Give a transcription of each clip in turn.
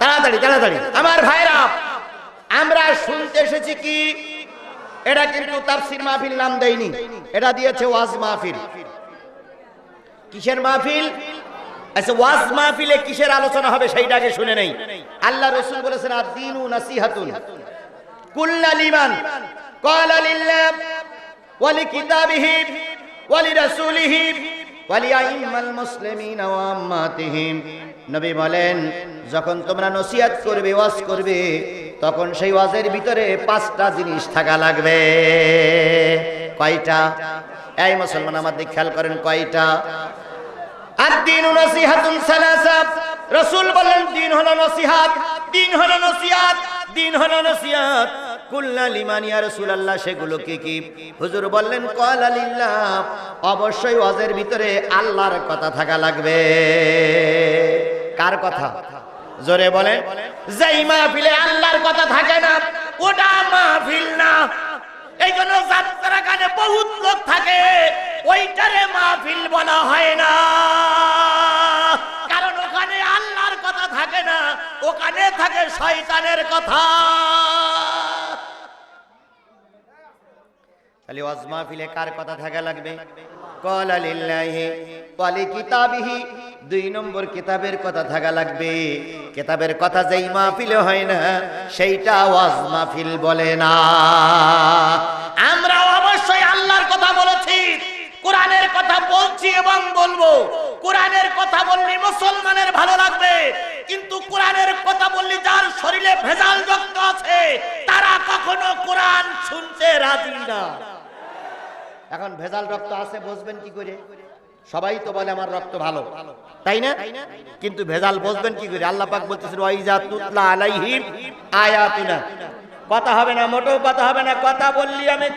তাড়াতাড়ি তাড়াতাড়ি। আমার ভাইরা, আমরা শুনতে এসেছি কি? এটা কিন্তু তাফসির মাহফিল নাম দেয়নি। এটা দিয়েছে ওয়াজ মাহফিল। কিসের মাহফিল? আচ্ছা ওয়াজ মাহফিলে কিসের আলোচনা হবে সেইটাকে শুনে নেই। আল্লাহ রসুল বলেছেন আর আদিনু নাসিহাতুন। কুল্লা লিমান। ক্বালা লিল্লাহ। ওয়া লিকিতাবিহি। ওয়া লিরাসূলিহি ওয়া লিআইম্মাল মুসলিমিন ওয়া আম্মাতিহিম। নবী বলেন, যখন তোমরা নসিহত করবে, ওয়াজ করবে, তখন সেই ওয়াজের ভিতরে পাঁচটা জিনিস থাকা লাগবে। কয়টা? এই মুসলমান আমার দিক খেয়াল করেন, কয়টা? আদিন নসিহাতুন সালাসা। রাসূল বললেন, দিন হলো নসিহাত, দিন হলো নসিহাত দিন হলো নসিহাত কুল্লা ভিতরে আল্লাহর কথা থাকা লাগবে। কার কথা? থাকে না বহুত লোক থাকে, ওইটারে মাহফিল বলা হয় না। কারণ ওখানে আল্লাহর কথা থাকে না, ওখানে থাকে শয়তানের কথা। তাহলে ওয়াজ মাহফিলে কার কথা থাকা লাগবে? কলা লিল্লাহি, ওয়ালি কিতাবিহি, দুই নম্বর কিতাবের কথা থাকা লাগবে। কিতাবের কথা যেই মাহফিলে হয় না, সেইটা ওয়াজ মাহফিল বলে না। আমরা অবশ্যই আল্লাহর কথা বলেছি, কোরআনের কথা বলছি এবং বলব। কোরআনের কথা বললে মুসলমানের ভালো লাগবে, কিন্তু কোরআনের কথা বললে যার শরীরে ভেজাল রক্ত আছে, তারা কখনো কোরআন শুনতে রাজি না। এখন ভেজাল রক্ত আছে বুঝবেন কি করে? সবাই তো বলে আমার রক্ত ভালো। তাই না? কিন্তু ভেজাল বুঝবেন কি করে? আল্লাহ পাক বলতেছেন ওয়াইজা তুতলা আলাইহিম আয়াতুনা। কথা হবে না, মোটেও কথা হবে না, কথা বললি আমি।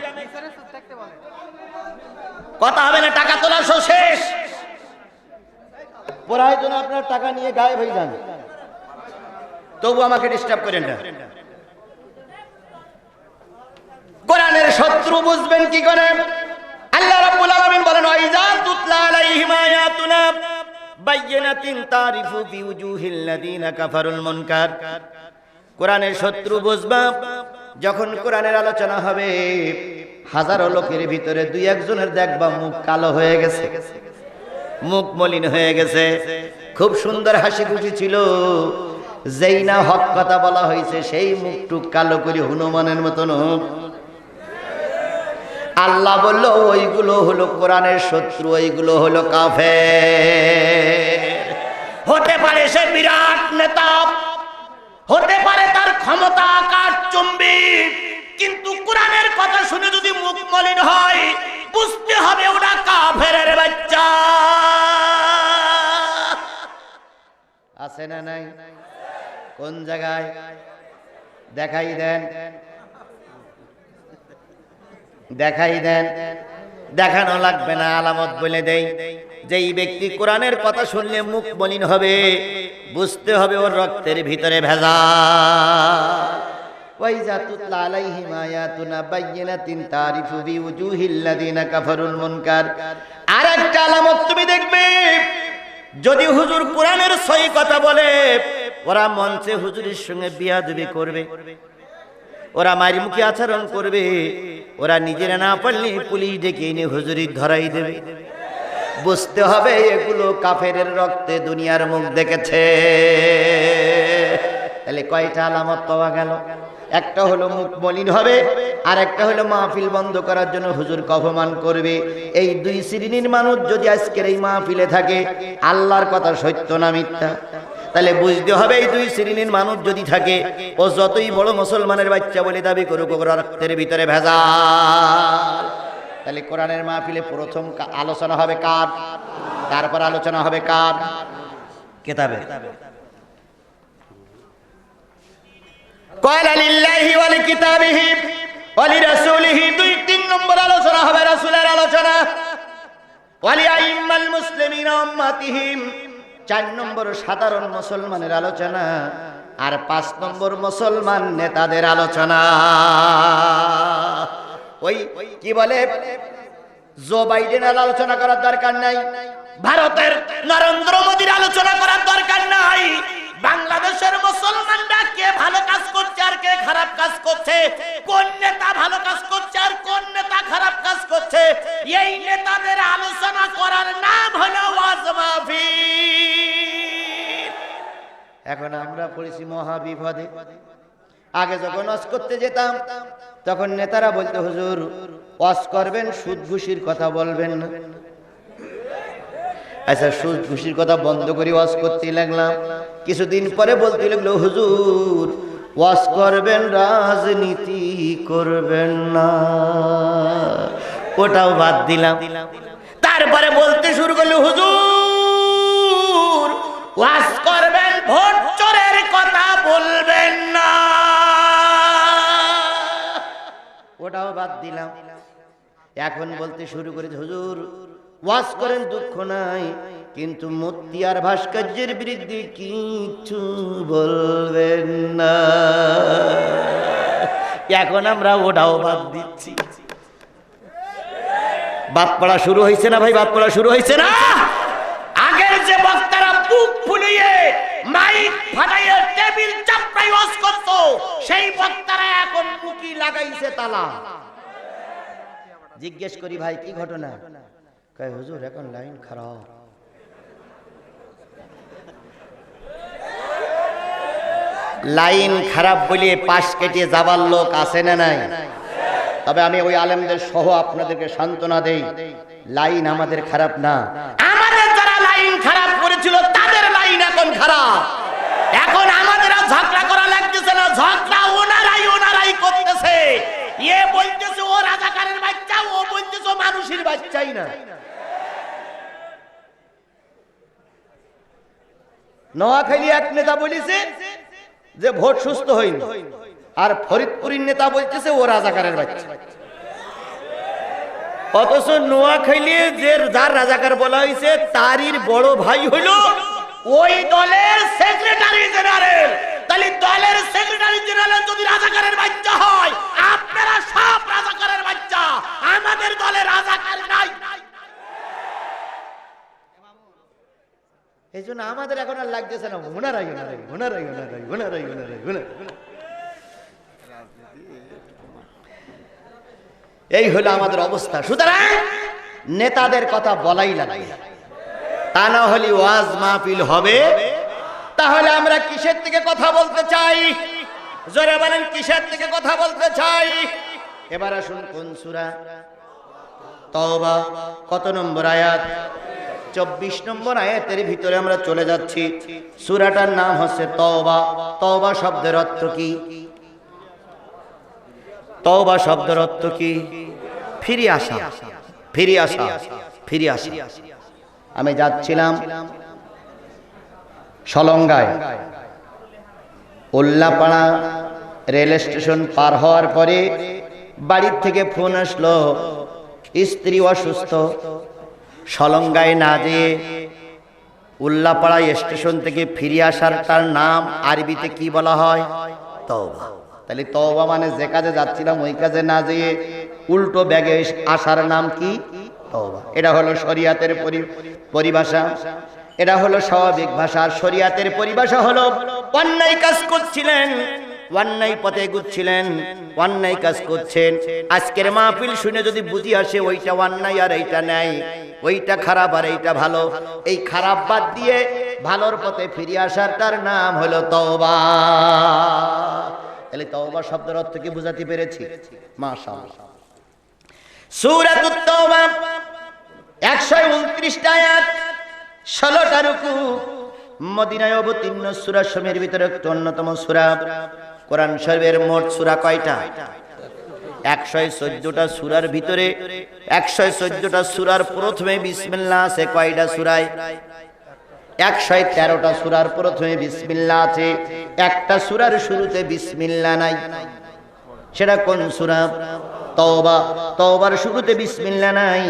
কথা হবে না, টাকা তোলা সব শেষ। পড়ায় জন্য আপনার টাকা নিয়ে গায়েব হয়ে যান। তবু আমাকে ডিস্টার্ব করেন না। কোরআনের শত্রু বুঝবেন কি করে? আল্লাহ রাব্বুল আলামিন বলেন কোরআনের শত্রু বুঝবা, যখন কোরআনের আলোচনা হবে, হাজারো লোকের ভিতরে দুই একজনের দেখবা মুখ কালো হয়ে গেছে, মুখ মলিন হয়ে গেছে। খুব সুন্দর হাসি খুশি ছিল। যেই না হক কথা বলা হয়েছে, সেই মুখটুক কালো করে হনুমানের মতন হোক আল্লাহ বলল ওইগুলো হলো কোরআনের শত্রু ওইগুলো হলো কাফে হতে পারে সে বিরাট নেতা হতে পারে তার ক্ষমতা আকার চুম্বি কিন্তু কোরআনের কথা শুনে যদি মুখ মলিন হয় বুঝতে হবে ওটা কাফেরের বাচ্চা। আছে না নাই? কোন জায়গায়? দেখাই দেন। দেখাই দেন। দেখানো লাগবে না, আলামত বলে দেই। যেই ব্যক্তি কোরআনের কথা শুনলে মুখ মলিন হবে, বুঝতে হবে ওর রক্তের ভিতরে ভেজা মুনকার। আরেকটা আলামত তুমি দেখবে, যদি হুজুর কোরআনের সই কথা বলে, ওরা মঞ্চে হুজুরের সঙ্গে বিয়া বিয়াদবি করবে। ওরা মারি মুখে আচরণ করবে। ওরা নিজেরা না পারলে পুলিশ ডেকে এনে হুজুরি ধরাই দেবে। বুঝতে হবে এগুলো কাফের রক্তে দুনিয়ার মুখ দেখেছে। তাহলে কয়টা আলামত পাওয়া গেল? একটা হলো মুখ মলিন হবে আর একটা হলো মাহফিল বন্ধ করার জন্য হুজুরকে অপমান করবে। এই দুই শ্রেণির মানুষ যদি আজকের এই মাহফিলে থাকে, আল্লাহর কথা সত্য না মিথ্যা? তাহলে বুঝতে হবে এই দুই শ্রেণির মানুষ যদি থাকে, ও যতই বড় মুসলমানের বাচ্চা বলে দাবি করুক রক্তের ভিতরে ভেজা তাহলে কোরআনের মাহফিলে প্রথম আলোচনা হবে কার? তারপর আলোচনা হবে কার? কেতাবে। কয়লা লিল্লাহি ওয়াল কিতাবিহি ওয়াল রাসূলিহি, দুই তিন নম্বর আলোচনা হবে রাসূলের আলোচনা। ওয়ালি আইম্মাল মুসলিমিনা উম্মাতিহিম। চার নম্বর সাধারণ মুসলমানের আলোচনা আর পাঁচ নম্বর মুসলমান নেতাদের আলোচনা। ওই কি বলে? জো বাইডেনের আলোচনা করার দরকার নাই। ভারতের নরেন্দ্র মোদীর আলোচনা করার দরকার নাই। বাংলাদেশের মুসলমান খারাপ কাজ করছে? কোন নেতা ভালো কাজ করছে আর কোন নেতা খারাপ কাজ করছে? এই নেতাদের আলোচনা করার নাম এখন আমরা পড়েছি মহাবিপদে। আগে যখন অস করতে যেতাম, তখন নেতারা বলতে, হুজুর, ওয়াজ করবেন সুদ ঘুষির কথা বলবেন না। আচ্ছা সুদ ঘুষির কথা বন্ধ করে ওয়াজ করতে লাগলাম। কিছুদিন পরে বলতে লাগল, হুজুর, ওয়াজ করবেন, রাজনীতি করবেন না। ওটাও বাদ দিলাম। তারপরে বলতে শুরু করল, হুজুর করবেন ভোট চোরের কথা বলবেন না। ওটাও বাদ দিলাম। এখন বলতে শুরু করেছে, হুজুর, ওয়াজ করেন, দুঃখ নাই, কিন্তু মূর্তি আর ভাস্কর্যের বিরুদ্ধে কিছু বলবেন না। এখন আমরা ওটাও বাদ দিচ্ছি। বাদ পড়া শুরু হয়েছে না ভাই? বাদ পড়া শুরু হয়েছে না? সেই বক্তারা এখন লাগাইছে তালা। জিজ্ঞেস করি, ভাই, কি ঘটনা? কয়, হুজুর, এখন লাইন খারাপ। লাইন খারাপ বলে পাশ কেটে যাবার লোক আছে না নাই? তবে আমি ওই আলেমদের সহ আপনাদেরকে সান্ত্বনা দেই, লাইন আমাদের খারাপ না। আমাদের যারা লাইন খারাপ করেছিল, তাদের লাইন এখন খারাপ। এখন আমাদের ঝগড়া করা না ঝগড়া ওনারাই ওনারাই করতেছে। এ বলতেছে, ও রাজাকারের বাচ্চা, ও বলতেছে মানুষের বাচ্চাই না। নোয়াখালী এক নেতা বলেছে যে, ভোট সুস্থ হয়নি। আর ফরিদপুরের নেতা বলতেছে, ও রাজাকারের বাচ্চা। অথচ নোয়াখালী যে যার রাজাকার বলা হয়েছে, তারই বড় ভাই হইল ওই দলের সেক্রেটারি জেনারেল তাহলে দলের সেক্রেটারি জেনারেল যদি রাজাকারের বাচ্চা হয় আপনারা সব রাজাকারের বাচ্চা আমাদের দলে রাজাকার নাই এই জন্য আমাদের এখন আর লাগতেছে না। ওনারাই ওনারাই ওনারাই ওনারাই ওনারাই ওনারাই ওনারাই এই হলো আমাদের অবস্থা। সুতরাং নেতাদের কথা বলাই লাগে তা না হলে ওয়াজ মাহফিল হবে। তাহলে আমরা কিসের থেকে কথা বলতে চাই? জোরে বলেন, কিসের থেকে কথা বলতে চাই? এবার আসুন কোন সুরা? তওবা, কত নম্বর আয়াত? চব্বিশ নম্বর আয়াতের ভিতরে আমরা চলে যাচ্ছি। সুরাটার নাম হচ্ছে তওবা। তওবা শব্দের অর্থ কি? তওবা শব্দের অর্থ কি? ফিরে আসা। ফিরে আসা। ফিরে আসা। আমি যাচ্ছিলাম সলঙ্গায়। উল্লাপাড়া রেল স্টেশন পার হওয়ার পরে বাড়ির থেকে ফোন আসলো, স্ত্রী অসুস্থ। সলঙ্গায় না যেয়ে উল্লাপাড়া স্টেশন থেকে ফিরে আসার তার নাম আরবিতে কি বলা হয়? তওবা। তাহলে তওবা মানে যে কাজে যাচ্ছিলাম, ওই কাজে না যেয়ে উল্টো ব্যাগে আসার নাম কি? তওবা। এটা হলো শরিয়াতের পরি- পরিভাষা। এটা হলো স্বাভাবিক ভাষা। আর শরিয়াতের পরিভাষা হলো, অন্যায় কাজ করছিলেন অন্যায় পথে গুচ্ছিলেন অন্যায় কাজ করছেন। আজকের মাহফিল শুনে যদি বুঝি আসে, ওইটা অন্যায় আর এইটা নেয় ওইটা খারাপ আর এইটা ভালো। এই খারাপ বাদ দিয়ে ভালোর পথে ফিরে আসার তার নাম হলো তওবা। তাহলে তওবা শব্দের অর্থ কি বুঝাতে পেরেছি? মাশাআল্লাহ। সূরাতুত তওবা 129টা আয়াত 16টা রুকু। মদিনায় অবতীর্ণ সূরা সমের ভিতরে একটি অন্যতম সূরা। কোরআন শরীফের মোট সূরা কয়টা? একশো চোদ্দটা সুরার ভিতরে একশো চোদ্দটা সুরার প্রথমে বিসমিল্লাহ আছে, কয়টা সুরায়? একশো তেরোটা সুরার প্রথমে বিসমিল্লা আছে, একটা সুরার শুরুতে বিসমিল্লা নাই। সেটা কোন সুরা? তওবা। তওবার শুরুতে বিসমিল্লা নাই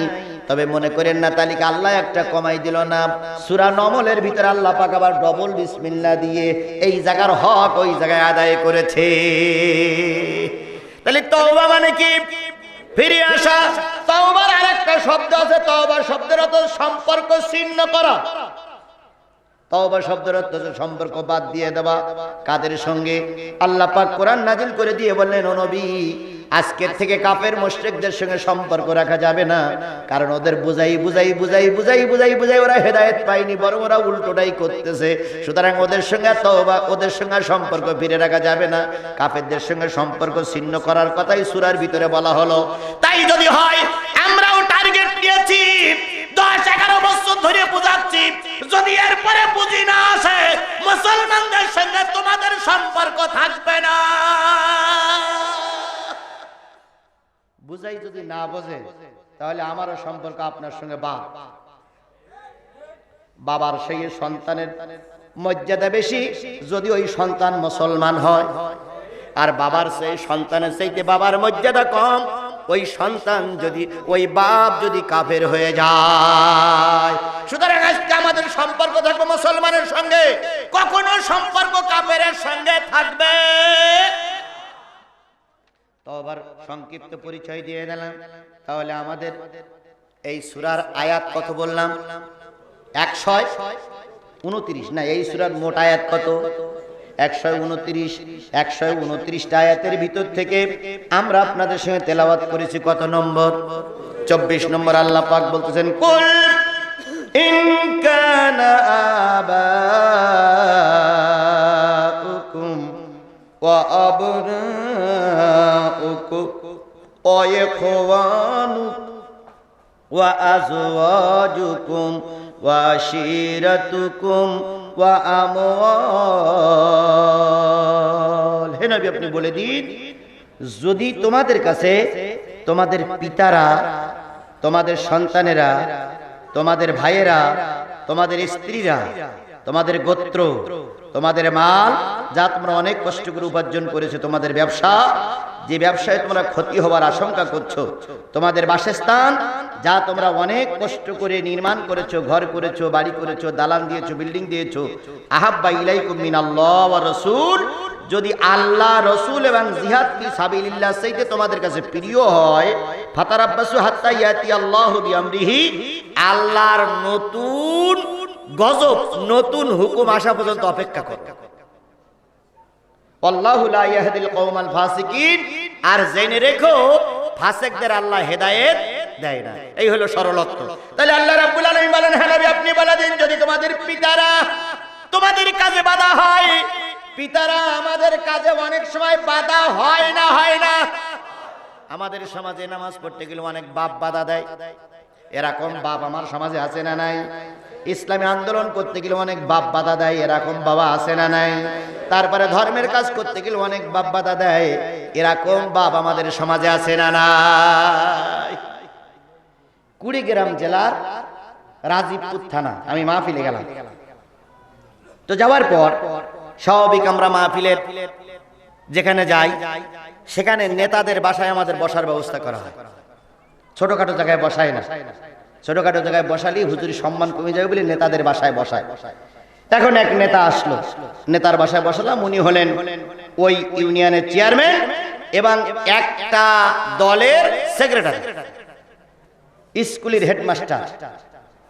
তবে মনে করেন না, তালিকা আল্লাহ একটা কমাই দিল না। সুরা নমলের ভিতরে আল্লাহ পাক আবার ডবল বিসমিল্লা দিয়ে এই জায়গার হক ওই জায়গায় আদায় করেছে। তাহলে তওবা মানে কি? ফিরে আসা। তওবার আরেকটা শব্দ আছে তওবা শব্দের অর্থ সম্পর্ক ছিন্ন করা। তওবা শব্দের অর্থ সম্পর্ক বাদ দিয়ে দেওয়া। কাদের সঙ্গে? আল্লাহ পাক কোরআন নাজিল করে দিয়ে বললেন, ও নবী আজকের থেকে কাফের মুশরিকদের সঙ্গে সম্পর্ক রাখা যাবে না। কারণ ওদের বুঝাই বুঝাই বুঝাই বুঝাই বুঝাই বুঝাই ওরা হেদায়েত পায়নি বরং ওরা উল্টোটাই করতেছে। সুতরাং ওদের সঙ্গে তওবা ওদের সঙ্গে সম্পর্ক ফিরে রাখা যাবে না। কাফেরদের সঙ্গে সম্পর্ক ছিন্ন করার কথাই সূরার ভিতরে বলা হলো। তাই যদি হয় আমরাও টার্গেট নিয়েছি। দশ এগারো বছর ধরে বুঝাচ্ছি যদি এরপরে বুঝি না আসে মুসলমানদের সঙ্গে তোমাদের সম্পর্ক থাকবে না। বুঝাই যদি না বোঝে, তাহলে আমারও সম্পর্ক আপনার সঙ্গে বাপ বাবার সেই সন্তানের মর্যাদা বেশি যদি ওই সন্তান মুসলমান হয়। আর বাবার সেই সন্তানের চাইতে বাবার মর্যাদা কম, ওই সন্তান যদি, ওই বাপ যদি কাফের হয়ে যায়। সুতরাং আজকে আমাদের সম্পর্ক থাকবে মুসলমানের সঙ্গে, কখনো সম্পর্ক কাফের সঙ্গে থাকবে তো আবার সংক্ষিপ্ত পরিচয় দিয়ে দিলাম। তাহলে আমাদের এই সুরার আয়াত কত বললাম? একশো উনত্রিশ। না, এই সুরার মোট আয়াত কত? একশো উনত্রিশ একশো উনত্রিশটা আয়াতের ভিতর থেকে আমরা আপনাদের সঙ্গে তেলাওয়াত করেছি কত নম্বর? চব্বিশ নম্বর আল্লাহ পাক বলতেছেন কানা আবাউকুম ওয়া আবনাউকুম ওয়া ইখওয়ানুকুম وأزواجكم وعشيرتكم وأموال হে নবী আপনি বলে দিন যদি তোমাদের কাছে তোমাদের পিতারা তোমাদের সন্তানেরা তোমাদের ভাইয়েরা তোমাদের স্ত্রীরা তোমাদের গোত্র, তোমাদের মাল যা তোমরা অনেক কষ্ট করে উপার্জন করেছ, তোমাদের ব্যবসা, যে ব্যবসায় তোমরা ক্ষতি হওয়ার আশঙ্কা করছ, তোমাদের বাসস্থান যা তোমরা অনেক কষ্ট করে নির্মাণ করেছ, ঘর করেছ, বাড়ি করেছ, দালান দিয়েছ, বিল্ডিং দিয়েছ, আহাব্বা ইলাইকুম মিনাল্লাহ ওয়া রাসূল, যদি আল্লাহ, রসুল এবং জিহাদ কি সাবিলিল্লাহ সেইতে তোমাদের কাছে প্রিয় হয়, ফাতারাব্বাসু হাত্তা ইয়াতি আল্লাহু বিআমরিহি, আল্লাহর নতুন গজব নতুন হুকুম আসা পর্যন্ত অপেক্ষা করো। আর জেনে রেখো, ফাসিকদের আল্লাহ হেদায়েত দেয় না। এই হলো সরলত্ব। তাহলে আল্লাহ রাব্বুল আলামিন বলেন হ্যাঁ আপনি বলে দিন, যদি তোমাদের পিতারা তোমাদের কাজে বাধা হয়, পিতারা আমাদের কাজে অনেক সময় বাধা হয় না হয় না। আমাদের সমাজে নামাজ পড়তে গেলে অনেক বাপ বাধা দেয়। এরকম বাপ আমার সমাজে আছে না নাই? ইসলামী আন্দোলন করতে গেলে অনেক বাপ বাধা দেয়, এরকম বাবা আছে না নাই? তারপরে ধর্মের কাজ করতে গেলে অনেক বাপ বাধা দেয়, এরকম বাপ আমাদের সমাজে আছে না নাই? কুড়িগ্রাম জেলার রাজীবপুর থানা, আমি মাহফিলে গেলাম। তো যাওয়ার পর স্বাভাবিক আমরা মাহফিলের যেখানে যাই, সেখানে নেতাদের বাসায় আমাদের বসার ব্যবস্থা করা হয়। ছোটখাটো জায়গায় বসায় না। ছোটখাটো জায়গায় বসালি হুজুরি সম্মান কমে যাবে বলে নেতাদের বাসায় বসায়। এখন এক নেতা আসলো। নেতার বাসায় বসালাম, উনি হলেন ওই ইউনিয়নের চেয়ারম্যান এবং একটা দলের সেক্রেটারি, স্কুলের হেডমাস্টার।